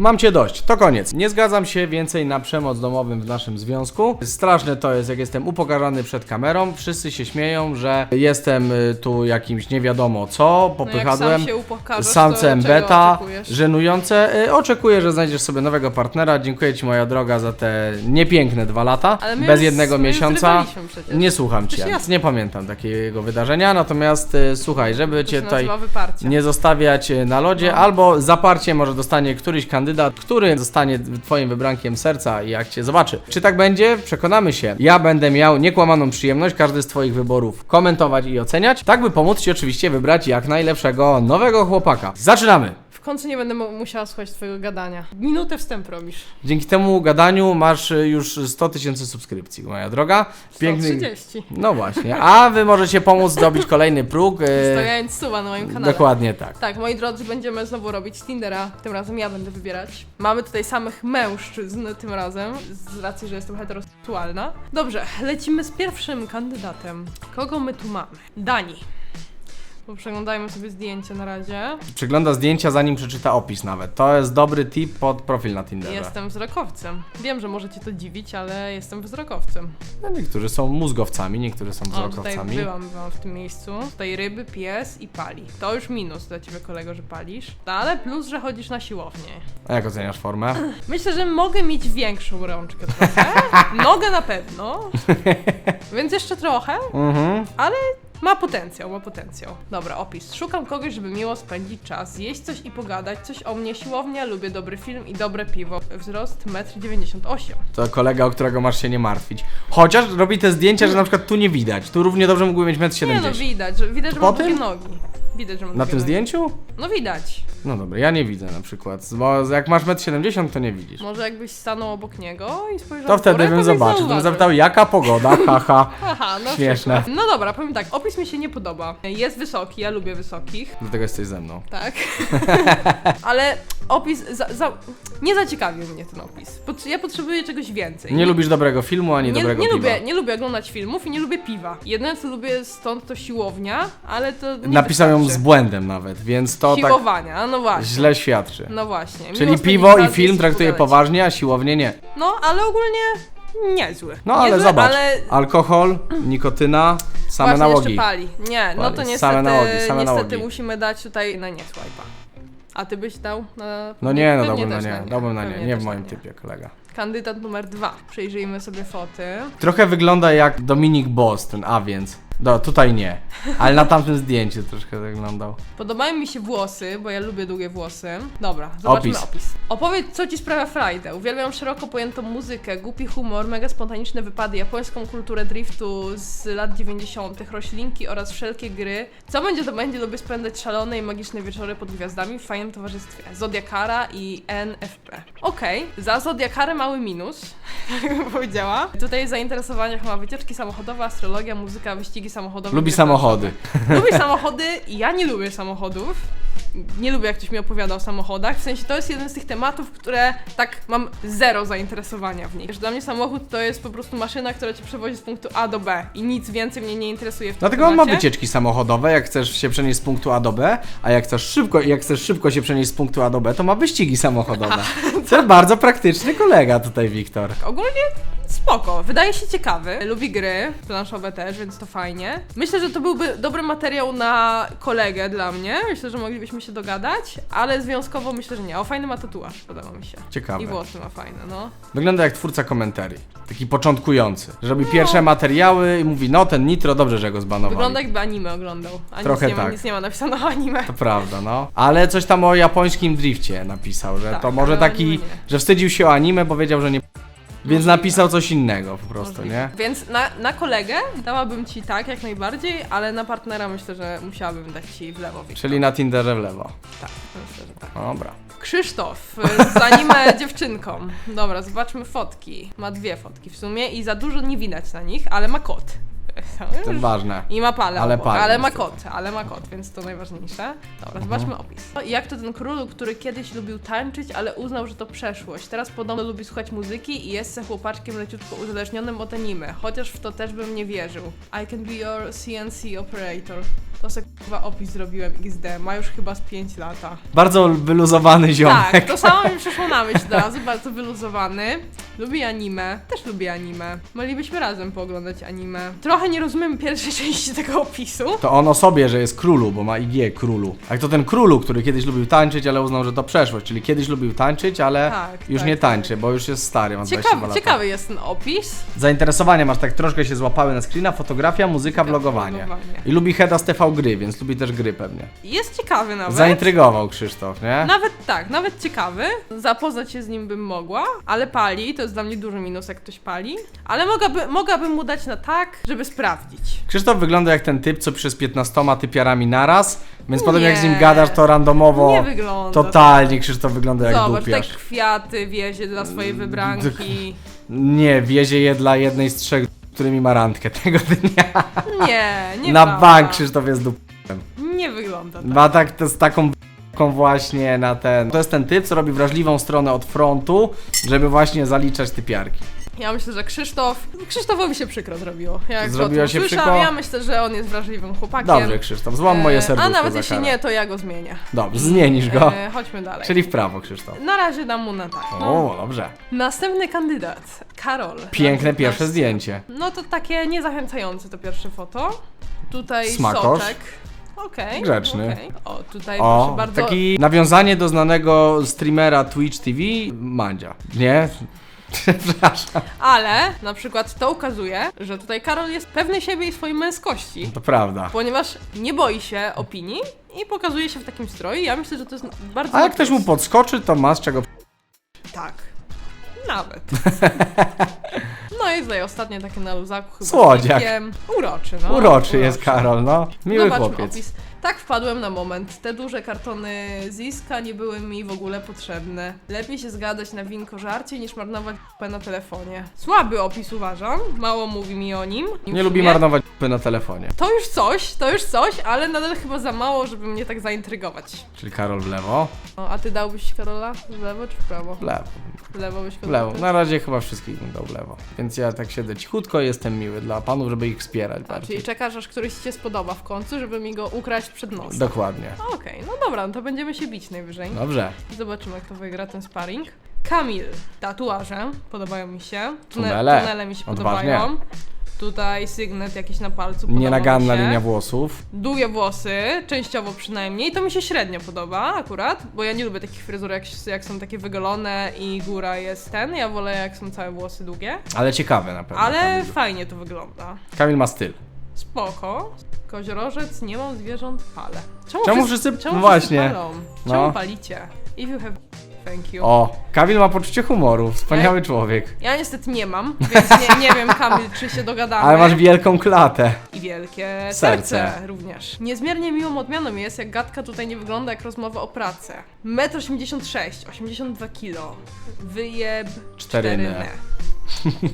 Mam cię dość, to koniec. Nie zgadzam się więcej na przemoc domowym w naszym związku. Straszne to jest, jak jestem upokarzany przed kamerą. Wszyscy się śmieją, że jestem y, tu jakimś nie wiadomo co, No popychadłem. sam się upokarzasz, Samcem beta, oczekujesz? żenujące. Y, Oczekuję, że znajdziesz sobie nowego partnera. Dziękuję Ci, moja droga, za te niepiękne dwa lata. Bez jednego miesiąca. Nie słucham Cię, nie pamiętam takiego wydarzenia. Natomiast y, słuchaj, żeby To Cię tutaj nie zostawiać na lodzie, No. albo zaparcie może dostanie któryś kandydat, który zostanie twoim wybrankiem serca i jak cię zobaczy. Czy tak będzie? Przekonamy się. Ja będę miał niekłamaną przyjemność każdy z twoich wyborów komentować i oceniać, tak by pomóc ci oczywiście wybrać jak najlepszego nowego chłopaka. Zaczynamy! W końcu nie będę mu- musiała słuchać twojego gadania. Minutę wstęp robisz. Dzięki temu gadaniu masz e, już 100 tysięcy subskrypcji, moja droga. Piękny... 130. No właśnie, a wy możecie pomóc zdobyć kolejny próg. e, Stawiając suba na moim kanale. Dokładnie tak. Tak, moi drodzy, będziemy znowu robić Tindera. Tym razem ja będę wybierać. Mamy tutaj samych mężczyzn tym razem, z racji, że jestem heteroseksualna. Dobrze, lecimy z pierwszym kandydatem. Kogo my tu mamy? Dani. Bo przeglądajmy sobie zdjęcie na razie. Przegląda zdjęcia zanim przeczyta opis nawet. To jest dobry tip pod profil na Tinderze. Jestem wzrokowcem. Wiem, że możecie to dziwić, ale jestem wzrokowcem. No, niektórzy są mózgowcami, niektórzy są O, tutaj wzrokowcami. byłam, byłam w tym miejscu. Tutaj ryby, pies i pali. To już minus dla ciebie, kolego, że palisz. No, ale plus, że chodzisz na siłownię. A jak oceniasz formę? Myślę, że mogę mieć większą rączkę trochę. Nogę na pewno. Więc jeszcze trochę, Mhm. ale ma potencjał, ma potencjał. Dobra, opis. Szukam kogoś, żeby miło spędzić czas, jeść coś i pogadać, coś o mnie, siłownia, lubię dobry film i dobre piwo. Wzrost 1,98 m. To kolega, o którego masz się nie martwić. Chociaż robi te zdjęcia, że na przykład tu nie widać. Tu równie dobrze mógłby mieć 1,70 Nie m. no, widać, że, widać, że Po ma długie tym? nogi. Widać, że ma Na długie tym nogi. zdjęciu? No widać. No dobra, ja nie widzę na przykład. Bo jak masz 1,70 m, to nie widzisz. Może jakbyś stanął obok niego i spojrzał To w wtedy górę, bym byś zobaczył. To bym zauważył. zapytał, jaka pogoda, haha. Aha, no Śmieszne. przykład. No dobra, powiem tak, opis mi się nie podoba. Jest wysoki, ja lubię wysokich, Dlatego jesteś ze mną. tak. Ale opis, za, za, nie zaciekawił mnie ten opis. Pot, ja potrzebuję czegoś więcej. Nie lubisz dobrego filmu, ani nie, dobrego nie piwa. lubię, nie lubię oglądać filmów i nie lubię piwa. Jedyne co lubię stąd to siłownia, ale to nie Napisał ją z wystarczy. błędem nawet, więc to tak Siłowania, no właśnie. źle świadczy. No właśnie. Czyli piwo i film traktuje poważnie, a siłownie nie. No, ale ogólnie niezły. No ale niezły, zobacz, Ale alkohol, nikotyna, same Właśnie nałogi. jeszcze pali. Nie, no Pali. to niestety, Same nałogi, same niestety nałogi. musimy dać tutaj na nie swipe'a. A ty byś dał na... No nie, no pewnie dałbym na też nie, dałbym na nie, Pewnie nie w moim typie, kolega. Kandydat numer dwa. Przejrzyjmy sobie foty. Trochę wygląda jak Dominik Boss, ten A więc. No, tutaj nie. Ale na tamtym zdjęciu troszkę wyglądał. Podobają mi się włosy, bo ja lubię długie włosy. Dobra, zobaczmy Opis. opis. Opowiedz, co ci sprawia frajdę. Uwielbiam szeroko pojętą muzykę, głupi humor, mega spontaniczne wypady, japońską kulturę driftu z lat 90., roślinki oraz wszelkie gry. Co będzie, to będzie. Lubię spędzać szalone i magiczne wieczory pod gwiazdami w fajnym towarzystwie. Zodiakara i NFP. Okej, za Zodiakarę mały minus, jak bym powiedziała. Tutaj w zainteresowaniach ma wycieczki samochodowe, astrologia, muzyka, wyścigi samochodowe. Lubi samochody. Lubię samochody, ja nie lubię samochodów. Nie lubię, jak ktoś mi opowiada o samochodach. W sensie to jest jeden z tych tematów, które tak mam zero zainteresowania w nich. Że Dla mnie samochód to jest po prostu maszyna, która cię przewozi z punktu A do B i nic więcej mnie nie interesuje w tym Dlatego on ma temacie. wycieczki samochodowe, jak chcesz się przenieść z punktu A do B, a jak chcesz szybko, jak chcesz szybko się przenieść z punktu A do B, to ma wyścigi samochodowe. To bardzo praktyczny kolega tutaj, Wiktor. Ogólnie spoko, wydaje się ciekawy. Lubi gry, planszowe też, więc to fajnie. Myślę, że to byłby dobry materiał na kolegę dla mnie. Myślę, że moglibyśmy się dogadać, ale związkowo myślę, że nie. O, fajny ma tatuaż, podoba mi się. Ciekawe. I włosy ma fajne, no. Wygląda jak twórca komentarii. Taki początkujący. Że robi pierwsze materiały i mówi, no ten Nitro, dobrze, że go zbanowali. Wygląda jakby anime oglądał. A Trochę nic nie, ma, tak. nic nie ma napisane o anime. To prawda, no. Ale coś tam o japońskim drifcie napisał, że Tak, to może ale taki, anime że wstydził się o anime, bo wiedział, że nie... Więc napisał coś innego po prostu, nie? Więc na, na kolegę dałabym ci tak jak najbardziej, ale na partnera myślę, że musiałabym dać ci w lewo. Wiktor. Czyli na Tinderze w lewo. tak, myślę, że tak. Dobra. Krzysztof y, z anime dziewczynką. Dobra, zobaczmy fotki. Ma dwie fotki w sumie i za dużo nie widać na nich, ale ma kot. To ważne. I ma palę, Ale ale ma kot, ale ma kot, więc to najważniejsze. Mhm. Dobra, zobaczmy opis. No Jak to ten król, który kiedyś lubił tańczyć, ale uznał, że to przeszłość. Teraz podobno lubi słuchać muzyki i jest se chłopaczkiem leciutko uzależnionym od anime. Chociaż w to też bym nie wierzył. I can be your CNC operator. To se Chyba opis zrobiłem XD, ma już chyba z 5 lata. Bardzo wyluzowany ziomek. Tak, to samo mi przyszło na myśl od razu, bardzo wyluzowany. Lubi anime, też lubi anime. Moglibyśmy razem pooglądać anime. Trochę nie rozumiem pierwszej części tego opisu. To on o sobie, że jest królu, bo ma IG królu. A to ten królu, który kiedyś lubił tańczyć, ale uznał, że to przeszłość. Czyli kiedyś lubił tańczyć, ale Tak, już tak, nie tak. tańczy, bo już jest stary, ma 22 Ciekawy, lata. ciekawy jest ten opis. Zainteresowania masz tak troszkę się złapały na screena, fotografia, muzyka, vlogowanie. vlogowanie. I lubi Heda z TV gry, więc lubi też gry pewnie. Jest ciekawy nawet. Zaintrygował Krzysztof, nie? Nawet tak, nawet ciekawy. Zapoznać się z nim bym mogła, ale pali, to jest dla mnie duży minus, jak ktoś pali. Ale mogłaby, mogłabym mu dać na tak, żeby sprawdzić. Krzysztof wygląda jak ten typ, co przez 15 typiarami naraz, więc potem jak z nim Nie. gadasz, to randomowo. Nie wygląda. Totalnie Krzysztof wygląda jak Zobacz, te dupiarz. kwiaty wiezie dla swojej wybranki. Nie, wiezie je dla jednej z trzech, którymi ma randkę tego dnia. Nie, nie Na bank Krzysztof jest dup. Nie wygląda tak. Ma tak to z taką b***ką właśnie na ten. To jest ten typ, co robi wrażliwą stronę od frontu, żeby właśnie zaliczać typiarki. Ja myślę, że Krzysztof... Krzysztofowi się przykro zrobiło. Jak Zrobiło się słyszałam, przykro? Ja myślę, że on jest wrażliwym chłopakiem. Dobrze, Krzysztof, złam moje E, serduszko A nawet jeśli nie, to ja go zmienię. Dobrze, zmienisz go. E, chodźmy dalej. Czyli w prawo, Krzysztof. Na razie dam mu na tak. No. O, dobrze. Następny kandydat, Karol. Piękne pierwsze 15. zdjęcie. No to takie niezachęcające to pierwsze foto. Tutaj Smakosz. soczek. Okej. Grzeczny. okej. O, tutaj proszę O, bardzo. taki nawiązanie do znanego streamera Twitch TV, Mandzia. Nie? Przepraszam. Ale na przykład to ukazuje, że tutaj Karol jest pewny siebie i swojej męskości. To prawda. Ponieważ nie boi się opinii i pokazuje się w takim stroju. Ja myślę, że to jest bardzo. A jak ktoś mu podskoczy, to ma z czego... Tak. Nawet. No i tutaj ostatnie takie na luzaku chyba. z Słodziak. Uroczy, no. Uroczy jest Karol, no. Miły Zobaczmy chłopiec. opis. Tak wpadłem na moment. Te duże kartony Ziska nie były mi w ogóle potrzebne. Lepiej się zgadać na winko żarcie niż marnować p na telefonie. Słaby opis uważam. Mało mówi mi o nim. Nie w lubi marnować p na telefonie. To już coś, to już coś, ale nadal chyba za mało, żeby mnie tak zaintrygować. Czyli Karol w lewo. No, a ty dałbyś Karola w lewo czy w prawo? W lewo. W lewo byś W lewo. Na razie chyba wszystkich bym dał w lewo. Więc ja tak siedzę cichutko i jestem miły dla panów, żeby ich wspierać A, bardziej. czyli czekasz, aż któryś ci się spodoba w końcu, żeby mi go ukraść przed nosem. Dokładnie. Okej, no dobra, no to będziemy się bić najwyżej. Dobrze. Zobaczymy, jak to wygra ten sparring. Kamil, tatuaże, podobają mi się. Tunele. tunele mi się Odważnie. podobają. Tutaj sygnet jakiś na palcu. podoba Nienaganna się. linia włosów. Długie włosy, częściowo przynajmniej. To mi się średnio podoba akurat, bo ja nie lubię takich fryzur, jak, jak są takie wygolone i góra jest ten. Ja wolę, jak są całe włosy długie. Ale ciekawe na pewno. Ale Kamil. fajnie to wygląda. Kamil ma styl. Spoko. Koziorożec, nie mam zwierząt, palę. Czemu wszyscy- czemu no właśnie. palą? No. Czemu palicie? If you have... Thank you. O, Kamil ma poczucie humoru. Wspaniały człowiek. Ja niestety nie mam, więc nie, nie wiem Kamil, czy się dogadamy. Ale masz wielką klatę. I wielkie Serce. serce. również. Niezmiernie miłą odmianą jest, jak gadka tutaj nie wygląda jak rozmowa o pracy. 1,86 m, 82 kg. Wyjeb czterynę.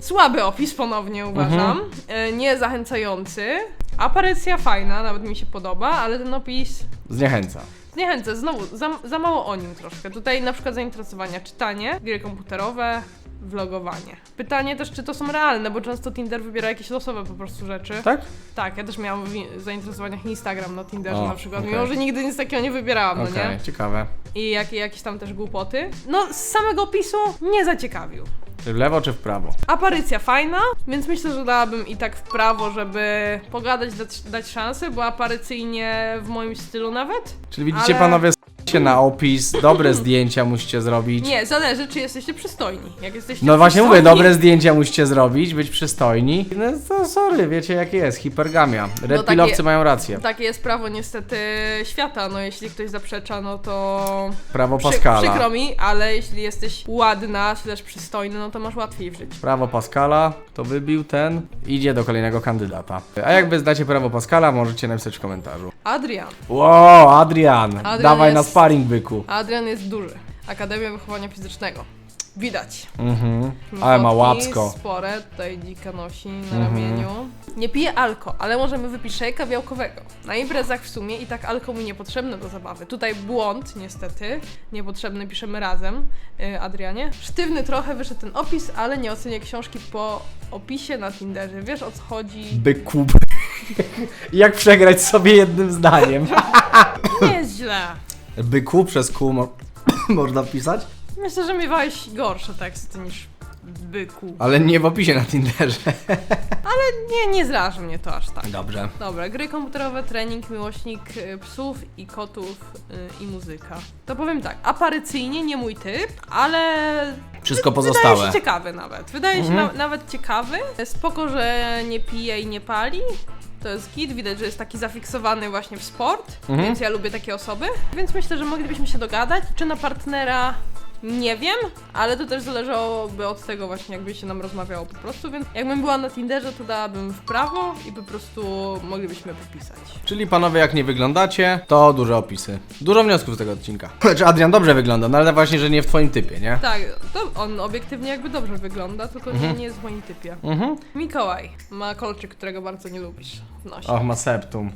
Słaby opis ponownie uważam. Mhm. E, Nie zachęcający. Aparycja fajna, nawet mi się podoba, ale ten opis Zniechęca. zniechęca. Znowu, za, za mało o nim troszkę. Tutaj na przykład zainteresowania czytanie, gry komputerowe, vlogowanie. Pytanie też, czy to są realne, bo często Tinder wybiera jakieś losowe po prostu rzeczy. Tak? Tak, ja też miałam w zainteresowaniach Instagram na Tinderze O, na przykład, okej. mimo że nigdy nic takiego nie wybierałam, no nie? ciekawe. I jakie, jakieś tam też głupoty. No, z samego opisu nie zaciekawił. Czy w lewo, czy w prawo? Aparycja fajna, więc myślę, że dałabym i tak w prawo, żeby pogadać, dać, dać szansę, bo aparycyjnie w moim stylu nawet. Czyli widzicie Ale- panowie, się na opis, dobre zdjęcia musicie zrobić. Nie, zależy, czy jesteście przystojni. Jak jesteście No właśnie mówię, przystojni, dobre zdjęcia musicie zrobić, być przystojni. No to sorry, wiecie jak jest, hipergamia. Red No pillowcy takie- mają rację. Takie jest prawo niestety świata, no jeśli ktoś zaprzecza, no to Prawo przy, Pascala. przykro mi, ale jeśli jesteś ładna, czy też przystojny, no to masz łatwiej w życiu. Prawo Pascala, to wybił ten, idzie do kolejnego kandydata. A jak wy znacie prawo Pascala, możecie napisać w komentarzu. Adrian. Wow, Adrian, Adrian dawaj na jest- sparring byku. Adrian jest duży. Akademia Wychowania Fizycznego. Widać. Mhm, ale ma łapsko. Spore, tutaj dzika nosi na Mhm. ramieniu. Nie pije alko, ale możemy wypić szejka białkowego. Na imprezach w sumie i tak alko mi niepotrzebne do zabawy. Tutaj błąd, niestety. Niepotrzebny piszemy razem, yy, Adrianie. Sztywny trochę wyszedł ten opis, ale nie ocenię książki po opisie na Tinderze. Wiesz o co chodzi? Byku. Jak przegrać sobie jednym zdaniem. Nie jest źle. Byku przez kół mo- można pisać? Myślę, że miewałeś gorsze teksty niż byku. Ale nie w opisie na Tinderze. Nie, nie zraża mnie to aż tak. Dobrze. Dobra, gry komputerowe, trening, miłośnik y, psów i kotów y, i muzyka. To powiem tak, aparycyjnie nie mój typ, ale Wszystko wydaje pozostałe. się ciekawy nawet. Wydaje się Mhm. na, nawet ciekawy. Spoko, że nie pije i nie pali. To jest git, widać, że jest taki zafiksowany właśnie w sport, Mhm. więc ja lubię takie osoby. Więc myślę, że moglibyśmy się dogadać. Czy na partnera nie wiem, ale to też zależałoby od tego właśnie, jakby się nam rozmawiało po prostu, więc jakbym była na Tinderze, to dałabym w prawo i po prostu moglibyśmy popisać. Czyli panowie, jak nie wyglądacie, to duże opisy. Dużo wniosków z tego odcinka. Znaczy, Adrian dobrze wygląda, no ale właśnie, że nie w twoim typie, nie? Tak, to on obiektywnie jakby dobrze wygląda, tylko nie, nie jest w moim typie. Mhm. Mikołaj ma kolczyk, którego bardzo nie lubisz w nosie. Och, ma septum.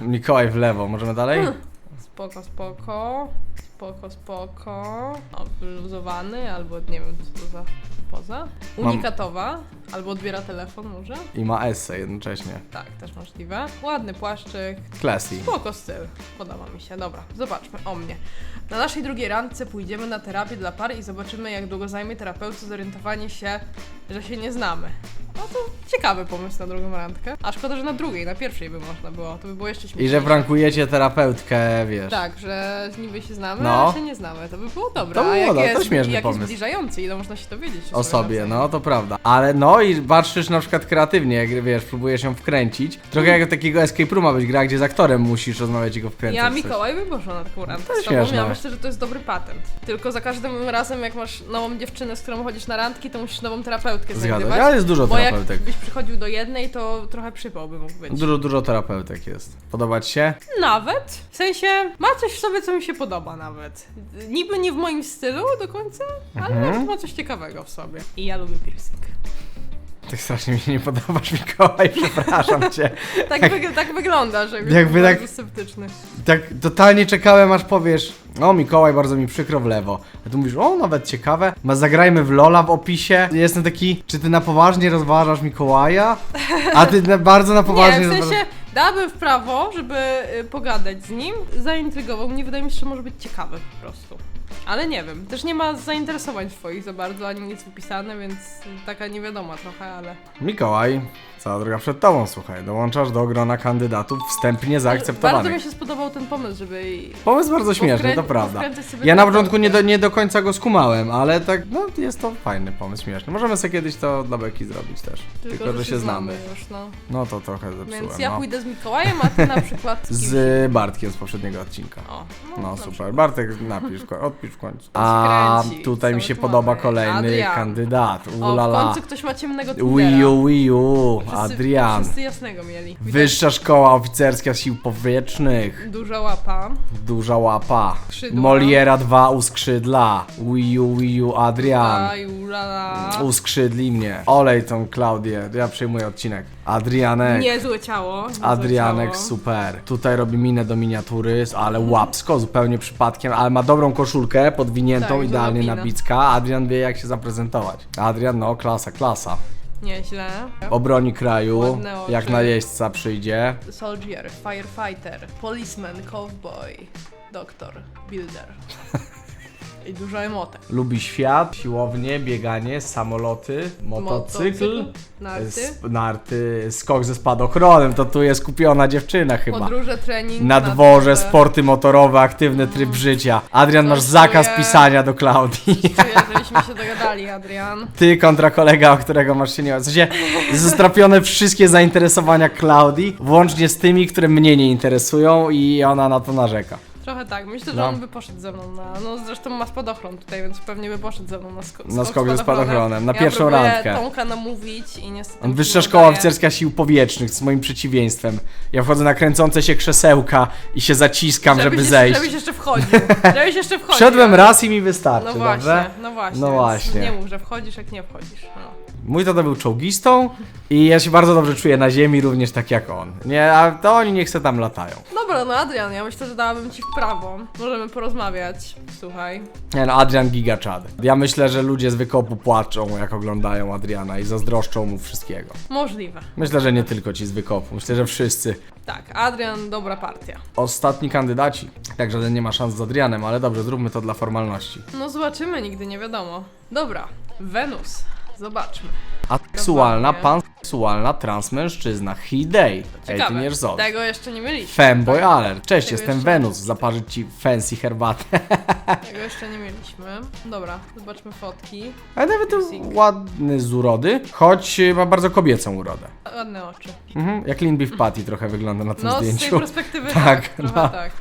Mikołaj w lewo, możemy dalej? Spoko, spoko. Spoko, spoko. O, wyluzowany, albo nie wiem, co to za poza. Unikatowa, albo odbiera telefon może. I ma esse jednocześnie. Tak, też możliwe. Ładny płaszczyk. Classy. Spoko styl. Podoba mi się. Dobra, zobaczmy o mnie. Na naszej drugiej randce pójdziemy na terapię dla par i zobaczymy, jak długo zajmie terapeucie zorientowanie się, że się nie znamy. No to ciekawy pomysł na drugą randkę. A szkoda, że na drugiej, na pierwszej by można było. To by było jeszcze I śmieszniejsze. że prankujecie terapeutkę, wiesz. Tak, że niby się znamy, No. ale się nie znamy. To by było dobre. To A było jak dobre, jest, to śmieszny jak pomysł. jest zbliżający, ile można się dowiedzieć O sobie no to prawda. Ale no i patrzysz na przykład kreatywnie, jak wiesz, próbujesz ją wkręcić. Trochę jak takiego escape rooma być gra, gdzie z aktorem musisz rozmawiać i go wkręcać. Ja w coś. Mikołaj taką randkę To z tobą. śmieszne. Ja myślę, że to jest dobry patent. Tylko za każdym razem, jak masz nową dziewczynę, z którą chodzisz na randki, to musisz nową terapeutkę Zgadzam znajdywać. się, ale jest dużo Bo jak terapeutek. byś przychodził do jednej, to trochę przypał by mógł być. Dużo, dużo terapeutek jest. Podoba ci się? Nawet. W sensie, ma coś w sobie, co mi się podoba nawet. Niby nie w moim stylu do końca, ale Mhm. ma coś ciekawego w sobie. I ja lubię piercing. Tak strasznie mi się nie podobasz, Mikołaj, przepraszam cię. Tak, wyg- tak wygląda, że Jakby tak- bardzo sceptyczny. Tak totalnie czekałem, aż powiesz, o Mikołaj, bardzo mi przykro w lewo. A tu mówisz, o nawet ciekawe, ma zagrajmy w Lola w opisie. Jestem taki, czy ty na poważnie rozważasz Mikołaja? A ty na, bardzo na poważnie Nie, w rozważasz... sensie dałabym w prawo, żeby y, pogadać z nim. Zaintrygował mnie, wydaje mi się, że może być ciekawy po prostu. Ale nie wiem, też nie ma zainteresowań swoich za bardzo, ani nic wypisane, więc taka niewiadoma trochę, ale... Mikołaj, cała droga przed tobą, słuchaj, dołączasz do grona kandydatów wstępnie Bardzo zaakceptowanych. mi się spodobał ten pomysł, żeby... Pomysł bardzo śmieszny, to prawda. Ja na początku nie do, nie do końca go skumałem, ale tak, no jest to fajny pomysł, śmieszny. Możemy sobie kiedyś to dla Beki zrobić też. Tylko, że, się znamy. już, no. No to trochę zepsułem, Więc ja no. pójdę z Mikołajem, a ty na przykład z Z Bartkiem z poprzedniego odcinka. O, No na super. przykład. Bartek, napisz, odpisz w końcu. A tutaj mi się podoba kolejny kandydat. O, w Ulala. końcu ktoś ma ciemnego. Wii U, Wii U, Wszyscy- Adrian. Wszyscy jasnego mieli. Widać Wyższa szkoła oficerska sił powietrznych. Duża łapa. Duża łapa. Skrzydła. Moliera 2 uskrzydla. Wii U, Wii U, Adrian. Aj, ulala. Uskrzydli mnie. Olej tą Klaudię. Ja przejmuję odcinek. Adrianek. Niezłe ciało. niezłe Adrianek ciało. super. Tutaj robi minę do miniatury, ale łapsko, zupełnie przypadkiem, ale ma dobrą koszulkę, podwiniętą, Tak, idealnie na bicka. Adrian wie jak się zaprezentować. Adrian, no klasa, klasa. Nieźle. Obroni kraju, Ładne oczy. jak najeźdźca przyjdzie. Soldier, firefighter, policeman, cowboy, doktor, builder. I dużo emotek. Lubi świat, siłownie, bieganie, samoloty, motocykl, narty, sp- narty skok ze spadochronem. To tu jest kupiona dziewczyna chyba. podróże, trening, Na dworze, sporty motorowe, aktywny tryb życia. Adrian, masz Coś zakaz czuję. pisania do Klaudii. Czuję, żebyśmy się dogadali, Adrian. Ty kontra kolega, o którego masz się nie... W sensie, zestrapione wszystkie zainteresowania Klaudii, włącznie z tymi, które mnie nie interesują i ona na to narzeka. Trochę tak, myślę, że No. on by poszedł ze mną na. No zresztą ma spadochron tutaj, więc pewnie by poszedł ze mną na skok. Na skok ze spadochronem, na ja pierwszą próbuję randkę. Tomka namówić i niestety. On mi wyższa nie szkoła udaje. oficerska sił powietrznych, z moim przeciwieństwem. Ja wchodzę na kręcące się krzesełka i się zaciskam, żeby Żebyś- zejść. Żebyś jeszcze wchodził. Żebyś jeszcze wchodził. Wszedłem raz i mi wystarczy, No właśnie, dobrze? no właśnie. No więc właśnie. Nie mów, że wchodzisz, jak nie wchodzisz. No. Mój tata był czołgistą i ja się bardzo dobrze czuję na ziemi, również tak jak on. Nie, a to oni niech se tam latają. Dobra, no Adrian, ja myślę, że dałabym ci w prawo. Możemy porozmawiać. Słuchaj. Nie no, Adrian Giga Chad. Ja myślę, że ludzie z wykopu płaczą, jak oglądają Adriana i zazdroszczą mu wszystkiego. Możliwe. Myślę, że nie tylko ci z wykopu, myślę, że wszyscy. Tak, Adrian, dobra partia. Ostatni kandydaci. Tak, żaden nie ma szans z Adrianem, ale dobrze, zróbmy to dla formalności. No zobaczymy, nigdy nie wiadomo. Dobra, Wenus. Zobaczmy. Dokładnie. panseksualna transmężczyzna. Hidej. Ciekawe. Ejtinier Zod. Tego jeszcze nie mieliśmy. Femboy alert. Cześć, Tego jestem jeszcze- Wenus. Zaparzyć ci fancy herbatę. Tego jeszcze nie mieliśmy. Dobra, zobaczmy fotki. Ale nawet Music. ładny z urody, choć y, ma bardzo kobiecą urodę. Ładne oczy. Mhm, jak Lin Beef Patty trochę wygląda na tym No, z tej zdjęciu. perspektywy Tak, tak, trochę no. tak.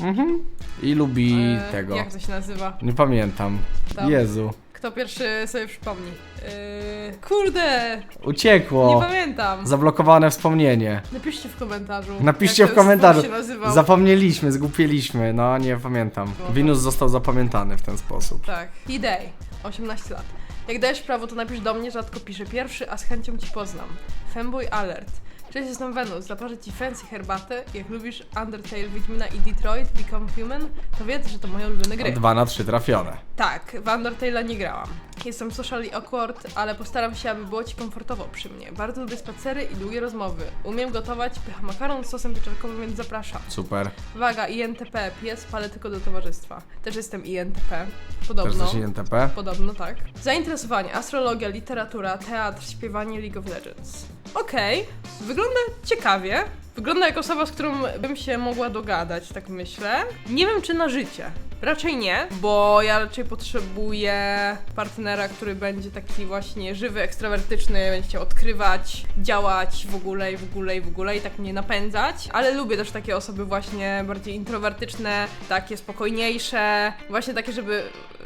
Mhm. I lubi E, tego. Jak to się nazywa? Nie pamiętam. Tam. Jezu. Kto pierwszy sobie przypomni? Yy, kurde, nie Uciekło. pamiętam. Zablokowane wspomnienie. Napiszcie w komentarzu. Napiszcie jak w ten komentarzu. się nazywał. Zapomnieliśmy, zgupieliśmy. No, nie pamiętam. Winus został zapamiętany w ten sposób. Tak. Idej. 18 lat. Jak dajesz prawo, to napisz do mnie, rzadko piszę pierwszy, a z chęcią ci poznam. Femboy Alert. Cześć, jestem Venus. Zaparzę ci fancy herbatę. Jak lubisz Undertale, Wiedźmina i Detroit, Become Human, to wiedz, że to moje ulubione gry. Dwa na trzy trafione. Tak, w Undertale'a nie grałam. Jestem socially awkward, ale postaram się, aby było ci komfortowo przy mnie. Bardzo lubię spacery i długie rozmowy. Umiem gotować, pycham makaron z sosem pieczarkowym, więc zapraszam. Super. Uwaga, INTP, pies, palę tylko do towarzystwa. Też jestem INTP, podobno. Też coś INTP. Podobno tak. Zainteresowanie, astrologia, literatura, teatr, śpiewanie League of Legends. Okej, wygląda ciekawie. Wygląda jak osoba, z którą bym się mogła dogadać, tak myślę. Nie wiem, czy na życie. Raczej nie, bo ja raczej potrzebuję partnera, który będzie taki właśnie żywy, ekstrawertyczny, będzie chciał odkrywać, działać w ogóle i w ogóle i w ogóle i tak mnie napędzać. Ale lubię też takie osoby właśnie bardziej introwertyczne, takie spokojniejsze, właśnie takie, żeby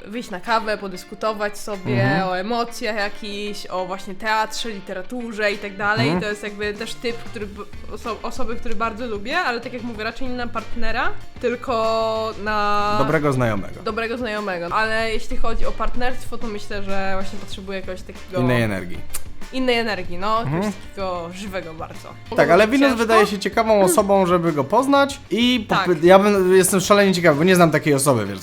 wyjść na kawę, podyskutować sobie Mhm. o emocjach jakichś, o właśnie teatrze, literaturze i tak dalej. Mhm. To jest jakby też typ, który, oso osoby, który bardzo lubię, ale tak jak mówię, raczej nie na partnera, tylko na Dobrego znajomego. dobrego znajomego. Ale jeśli chodzi o partnerstwo, to myślę, że właśnie potrzebuję jakiegoś takiego Innej energii. innej energii, no, Mhm. jakiegoś takiego żywego bardzo. Tak, ale. Winus wydaje się ciekawą osobą, żeby go poznać i Tak. ja bym, jestem szalenie ciekawy, bo nie znam takiej osoby, wiesz,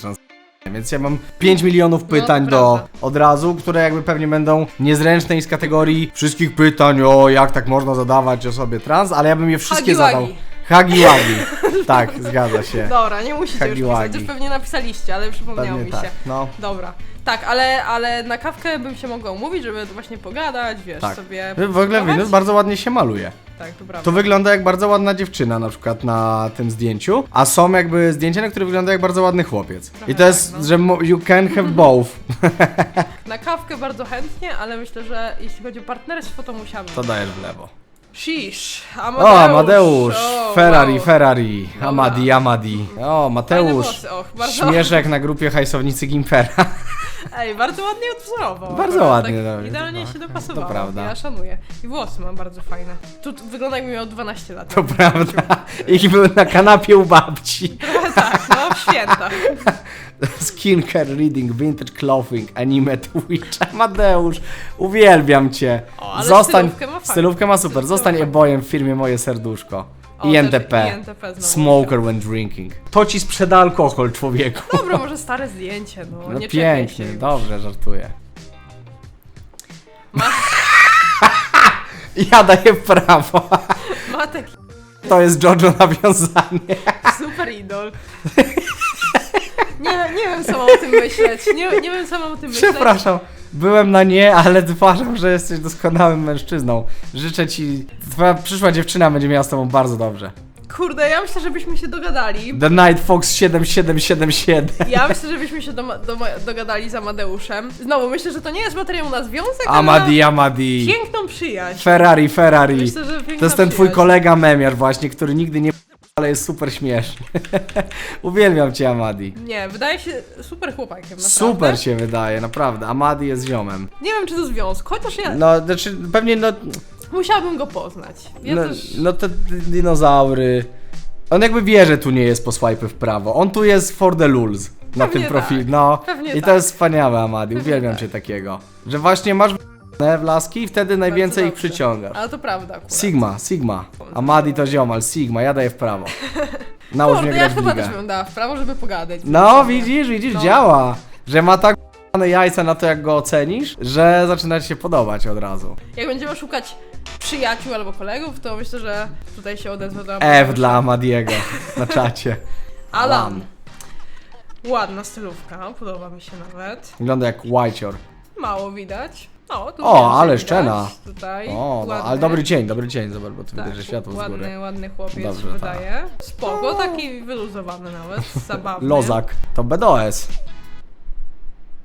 więc ja mam 5 milionów pytań No, do prawda. od razu, które jakby pewnie będą niezręczne i z kategorii wszystkich pytań, o jak tak można zadawać osobie trans, ale ja bym je wszystkie Hagi zadał. wagi. Hagi wagi. tak, zgadza się. Dobra, nie musicie już pisać, już pewnie napisaliście, ale przypomniało Pewnie mi tak. się. No. Dobra. Tak, ale, ale na kawkę bym się mogła umówić, żeby właśnie pogadać, wiesz, Tak. sobie... W ogóle. Winus bardzo ładnie się maluje. Tak, to prawda. To wygląda jak bardzo ładna dziewczyna na przykład na tym zdjęciu, a są jakby zdjęcia, na które wygląda jak bardzo ładny chłopiec. Trochę I to jest, tak, no. że mo- you can have both. Na kawkę bardzo chętnie, ale myślę, że jeśli chodzi o partnerstwo, to musiałabym. To dajesz w lewo. Shish, Amadeusz. O, Amadeusz, O, Ferrari, wow. Ferrari. Amadi, Amadi. O, Fajne Mateusz, włosy, och, bardzo, śmieszek na grupie hajsownicy Gimpera. Ej, bardzo ładnie odwzorował. Bardzo akurat, ładnie, Tak, no, idealnie się dopasowało. to prawda. Ja szanuję. I włosy mam bardzo fajne. Tu tu wygląda jakby miał 12 lat. To prawda. I był na kanapie u babci. Trochę tak, no w świętach. Skincare reading, vintage clothing, anime Twitch. Amadeusz, uwielbiam cię. O, ale Zostań, stylówkę ma fajną. stylówkę ma super. Stylówkę Zostań ma fajną. ebojem w firmie Moje Serduszko. O, INTP. też INTP znowu. Smoker when drinking. To ci sprzeda alkohol, człowieku. Dobra, może stare zdjęcie, no, No nie pięknie, się. dobrze, żartuję. Ma, Ja daję prawo. ma taki To jest Jojo nawiązanie. super idol. Nie, nie wiem, co mam o tym myśleć. Nie, nie wiem, co mam o tym myśleć. Przepraszam. Byłem na nie, ale uważam, że jesteś doskonałym mężczyzną. Życzę ci. Twoja przyszła dziewczyna będzie miała z tobą bardzo dobrze. Kurde, ja myślę, żebyśmy się dogadali. The Night Fox 7777. Ja myślę, żebyśmy się doma- doma- dogadali z Amadeuszem. Znowu, myślę, że to nie jest materiał na związek, Amadi, ale Amadi. na piękną przyjaźń. Ferrari, Ferrari. Myślę, że piękna To jest ten twój przyjaźń. kolega memiarz właśnie, który nigdy nie ale jest super śmieszny. Uwielbiam cię, Amadi. Nie, wydaje się super chłopakiem, naprawdę. Super się wydaje, naprawdę. Amadi jest ziomem. Nie wiem, czy to związek, chociaż ja No, znaczy, pewnie no, musiałabym go poznać. Ja no, też... no te dinozaury. On jakby wie, że tu nie jest po swipe w prawo. On tu jest for the lulz. Na Pewnie tym profilu. tak. No. Pewnie I to tak. jest wspaniałe, Amadi. Pewnie Uwielbiam tak. cię takiego. Że właśnie masz w laski i wtedy najwięcej ich dobrze. przyciągasz. Ale to prawda akurat. Sigma, Sigma. A Madi to ziomal, Sigma, ja daję w prawo. Nałóż mnie Kurde, ja grać w chyba ligę. też bym dała w prawo, żeby pogadać. No, widzisz, widzisz, No. działa. Że ma tak p***ane jajca na to, jak go ocenisz, że zaczyna ci się podobać od razu. Jak będziemy szukać przyjaciół albo kolegów, to myślę, że tutaj się odezwę do F dla Madiego na czacie. Alan. Ładna stylówka, podoba mi się nawet. Wygląda jak whitecior. Mało widać. No, tu O, więcej ale widać. szczena. Tutaj. O, no, ładny. ale dobry dzień, dobry dzień, zobacz, bo tu Tak, widać, że światło z ładny, góry. ładny chłopiec Dobrze, tak. wydaje. Spoko, taki wyluzowany nawet, zabawny. Lozak, to BDOS.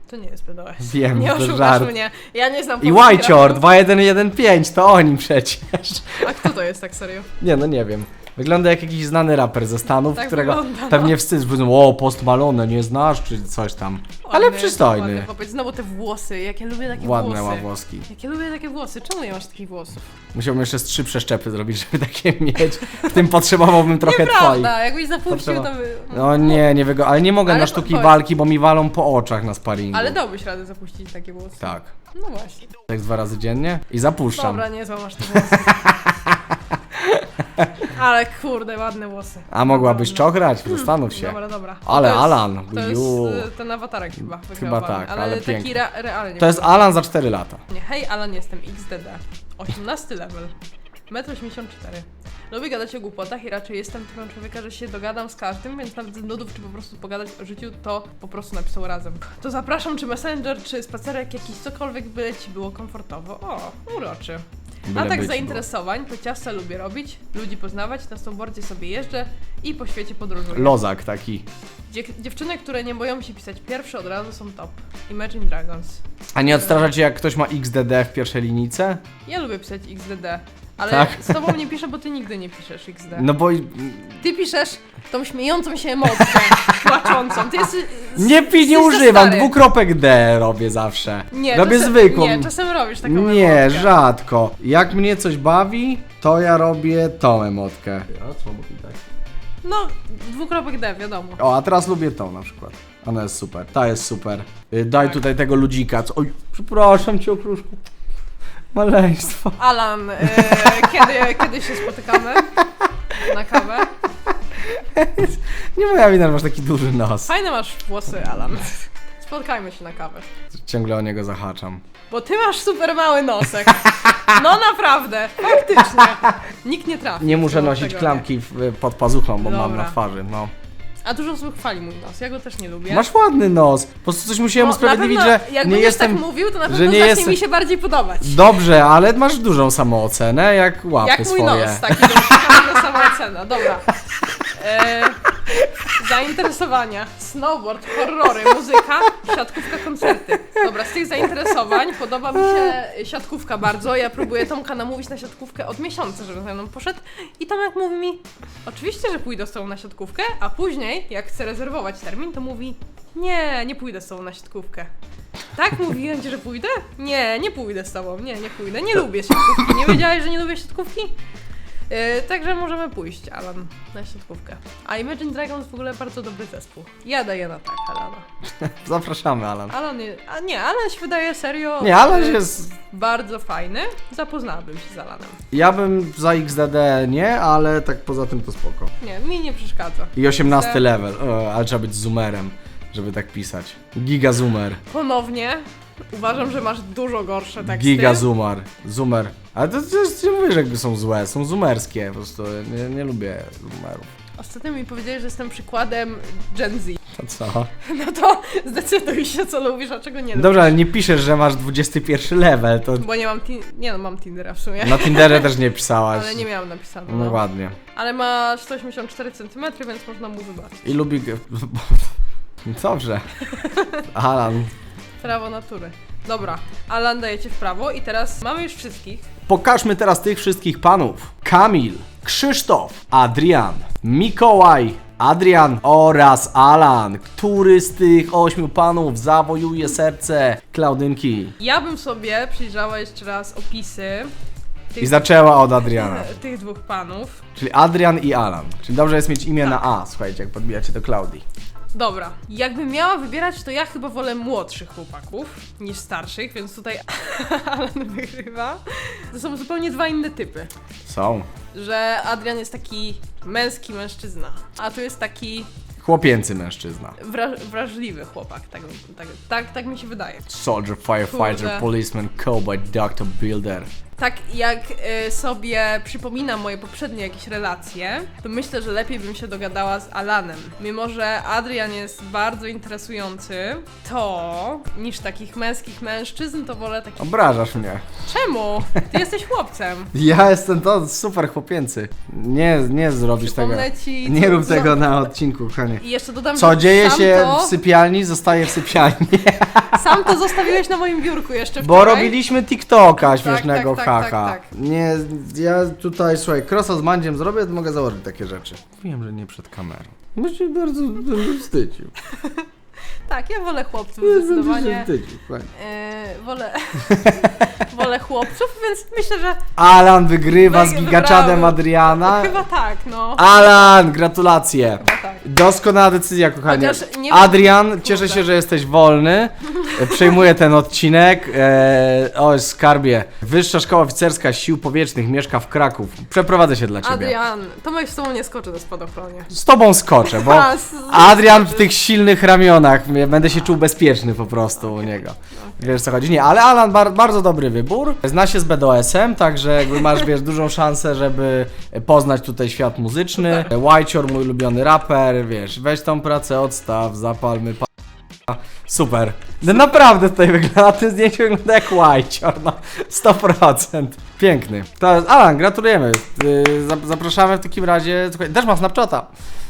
To nie jest BDOS. Wiem, nie to oszukasz żart. mnie. Ja nie znam I polskich Whitecior raperów. 2115, to oni przecież. A kto to jest tak serio? Nie, no nie wiem. Wygląda jak jakiś znany raper ze Stanów, Tak którego wygląda, no. pewnie wstyd, że powiedzą, o, Post Malone, nie znasz, czy coś tam. Ale Ładny, przystojny. Ładny chłopiec. Znowu te włosy, jak ja lubię takie Ładne włosy. ma włoski. Jak ja lubię takie włosy, czemu nie masz takich włosów? Musiałbym jeszcze z trzy przeszczepy zrobić, żeby takie mieć. W tym potrzebowałbym trochę twoich. Nieprawda, jakbyś zapuścił, Potrzeba- to by... No nie, nie wygo... Ale nie mogę Ale na sztuki walki, bo mi walą po oczach na sparingu. Ale dałbyś radę zapuścić takie włosy. Tak. No właśnie. Tak dwa razy dziennie i zapuszczam. Dobra, nie złamasz te włosy. Ale kurde, ładne włosy. A mogłabyś Ładne. czochrać? Zastanów się. Dobra, dobra. Ale To jest- Alan, To jest ju. e, ten awatarek chyba Chyba tak, ale, ale taki piękny. re, realnie. To jest Alan za 4 lata. Nie, hej Alan, jestem XDD. 18 level. 1,84 m. Lubię gadać o głupotach i raczej jestem typem człowieka, że się dogadam z każdym, więc nawet z nudów, czy po prostu pogadać o życiu, to po prostu napisał razem. To zapraszam, czy messenger, czy spacerek, jakiś cokolwiek, by ci było komfortowo. O, uroczy. Byle A tak być zainteresowań, to ciasta lubię robić, ludzi poznawać, na snowboardzie sobie jeżdżę i po świecie podróżuję. Lozak taki. Dzie dziewczyny, które nie boją się pisać pierwsze od razu są top. Imagine Dragons. A nie odstrasza cię jak ktoś ma XDD w pierwszej linijce? Ja lubię pisać XDD, ale Tak? z tobą nie piszę, bo ty nigdy nie piszesz XD. No bo Ty piszesz tą śmiejącą się emocją, płaczącą. Ty jesteś... nie pi, nie jesteś za używam, stary. dwukropek D robię zawsze. Nie, robię czasem, zwykłą. Nie, czasem robisz taką Nie, emotkę. rzadko. Jak mnie coś bawi, to ja robię tą emotkę. Widać? No, dwukropek D, wiadomo. O, a teraz lubię tą na przykład. Ona jest super, ta jest super. Y, Daj Tak. tutaj tego ludzika. Co... Oj, przepraszam cię, okruszku. Maleństwo. Alan, e, kiedy, kiedy się spotykamy na kawę? Nie moja wina, że masz taki duży nos. Fajne masz włosy, Alan. Spotkajmy się na kawę. Ciągle o niego zahaczam. Bo ty masz super mały nosek. No naprawdę, faktycznie. Nikt nie trafi. Nie muszę nosić klamki w, pod pazuchą, bo mam Dobra. na twarzy, no. Nie. A dużo osób chwali mój nos, ja go też nie lubię. Masz ładny nos. Po prostu coś musiałem No, usprawiedliwić, na pewno, że jak nie będziesz jestem... tak mówił, to na że pewno nie zacznie jestem- mi się bardziej podobać. Dobrze, ale masz dużą samoocenę, jak łapy Jak mój swoje. nos, taki do samoocena. Dobra. E, zainteresowania. Snowboard, horrory, muzyka, siatkówka, koncerty. Dobra, z tych zainteresowań podoba mi się siatkówka bardzo. Ja próbuję Tomka namówić na siatkówkę od miesiąca, żeby ze mną poszedł. I Tomek mówi mi, oczywiście, że pójdę z tobą na siatkówkę, a później, jak chcę rezerwować termin, to mówi, nie, nie pójdę z tobą na siatkówkę. Tak mówiłem ci, że pójdę? Nie, nie pójdę z tobą, nie, nie pójdę. Nie lubię siatkówki. Nie wiedziałeś, że nie lubię siatkówki? Yy, także możemy pójść, Alan, na siatkówkę. A Imagine Dragons w ogóle bardzo dobry zespół. Ja daję na tak, Alana. Zapraszamy, Alan. Alan nie, a nie, Alan się wydaje serio Nie, Alan yy, jest... bardzo fajny. Zapoznałabym się z Alanem. Ja bym za XDD nie, ale tak poza tym to spoko. Nie, mi nie przeszkadza. I 18 Chcę- level, o, ale trzeba być zoomerem, żeby tak pisać. Giga zoomer. Ponownie uważam, że masz dużo gorsze teksty. Giga zoomer. Zoomer. Ale to, to jest, nie mówię, że jakby są złe, są zoomerskie, po prostu nie, nie lubię zoomerów. Ostatnio mi powiedziałeś, że jestem przykładem Gen Z. To co? No to zdecyduj się, co lubisz, a czego nie lubisz. Dobrze, ale nie piszesz, że masz 21 level, to Bo nie mam ti- nie no, mam Tindera w sumie. na Tinderze też nie pisałaś. Ale nie miałam napisane. No No. ładnie. Ale ma 184 cm, więc można mu wybaczyć. I lubi... Dobrze. Alan. Prawo natury. Dobra, Alan dajecie w prawo i teraz mamy już wszystkich. Pokażmy teraz tych wszystkich panów. Kamil, Krzysztof, Adrian, Mikołaj, Adrian oraz Alan. Który z tych ośmiu panów zawojuje serce Klaudynki? Ja bym sobie przyjrzała jeszcze raz opisy tych, I zaczęła od Adriana. tych dwóch panów. Czyli Adrian i Alan. Czyli dobrze jest mieć imię na A, słuchajcie, jak podbijacie do Klaudii. Dobra, jakbym miała wybierać, to ja chyba wolę młodszych chłopaków niż starszych, więc tutaj Alan wygrywa. To są zupełnie dwa inne typy. Są. Że Adrian jest taki męski mężczyzna, a tu jest taki Chłopięcy mężczyzna. wra- wrażliwy chłopak, tak, tak, tak, tak mi się wydaje. Soldier, firefighter, Kurde. policeman, cowboy, doctor, builder. Tak jak y, sobie przypominam moje poprzednie jakieś relacje, to myślę, że lepiej bym się dogadała z Alanem. Mimo, że Adrian jest bardzo interesujący, to niż takich męskich mężczyzn, to wolę takich... Obrażasz mnie. Czemu? Ty jesteś chłopcem. Ja jestem to super chłopięcy. Nie, nie zrobisz tego. Przypomnę ci... Nie rób tego na odcinku, kochanie. I jeszcze dodam, Co że dzieje sam się to, w sypialni, zostaje w sypialni. Sam to zostawiłeś na moim biurku jeszcze Bo wczoraj. robiliśmy TikToka śmiesznego tak, tak, haha. tak, tak. Nie, ja tutaj, słuchaj, krosa z mandziem zrobię, to mogę założyć takie rzeczy. Wiem, że nie przed kamerą. Myślę, bardzo będę wstydził. Tak, ja wolę chłopców Będę się zdecydowanie. wstydził, fajnie. Yy, wolę, wolę chłopców, więc myślę, że Alan wygrywa z gigaczadem Adriana. chyba tak, no. Alan, gratulacje. Chyba tak. Doskonała decyzja, kochanie. Chociaż nie- Adrian, cieszę się, że jesteś wolny. E, Przejmuję ten odcinek. E, o, skarbie. Wyższa Szkoła Oficerska Sił Powietrznych mieszka w Kraków. Przeprowadzę się dla ciebie. Adrian, Tomek z tobą nie skoczy na spadochronie. Z tobą skoczę, bo A, z- Adrian w tych silnych ramionach, będę się czuł bezpieczny po prostu u niego. Wiesz co chodzi? Nie, ale Alan bar bardzo dobry wybór. Zna się z BDSM, także jakby masz, wiesz, dużą szansę, żeby poznać tutaj świat muzyczny. Whitechor, mój ulubiony raper, wiesz, weź tą pracę, odstaw, zapalmy pa... Super. No naprawdę tutaj wygląda, na tym zdjęciu wygląda jak Whitechor, no 100%. Piękny. To, Alan, gratulujemy. Zap- Zapraszamy w takim razie, też mam Snapchata.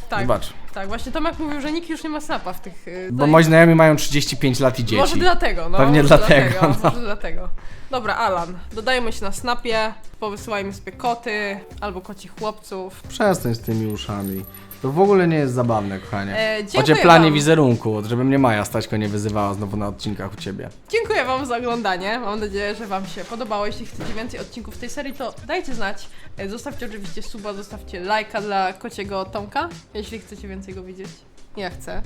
tak, Zobacz. Tak, właśnie Tomek mówił, że nikt już nie ma snapa w tych... Yy, Bo moi znajomi mają 35 lat i dzieci. Może dlatego, no. Pewnie może dlatego, Dlatego, no. Może dlatego. Dobra, Alan, dodajmy się na snapie, powysyłajmy sobie koty albo kocich chłopców. Przestań z tymi uszami. To w ogóle nie jest zabawne, kochanie. E, dziękuję Ocieplanie wam. wizerunku, żeby mnie Maja Staśko nie wyzywała znowu na odcinkach u ciebie. Dziękuję Wam za oglądanie. Mam nadzieję, że Wam się podobało. Jeśli chcecie więcej odcinków tej serii, to dajcie znać. E, Zostawcie oczywiście suba, zostawcie lajka dla kociego Tomka, jeśli chcecie więcej go widzieć. Ja chcę.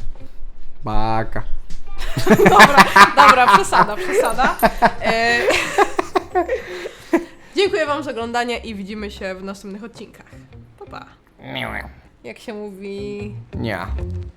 Baka. Dobra, dobra, przesada, przesada. E... Dziękuję Wam za oglądanie i widzimy się w następnych odcinkach. Pa, pa. Jak się mówi... Nie.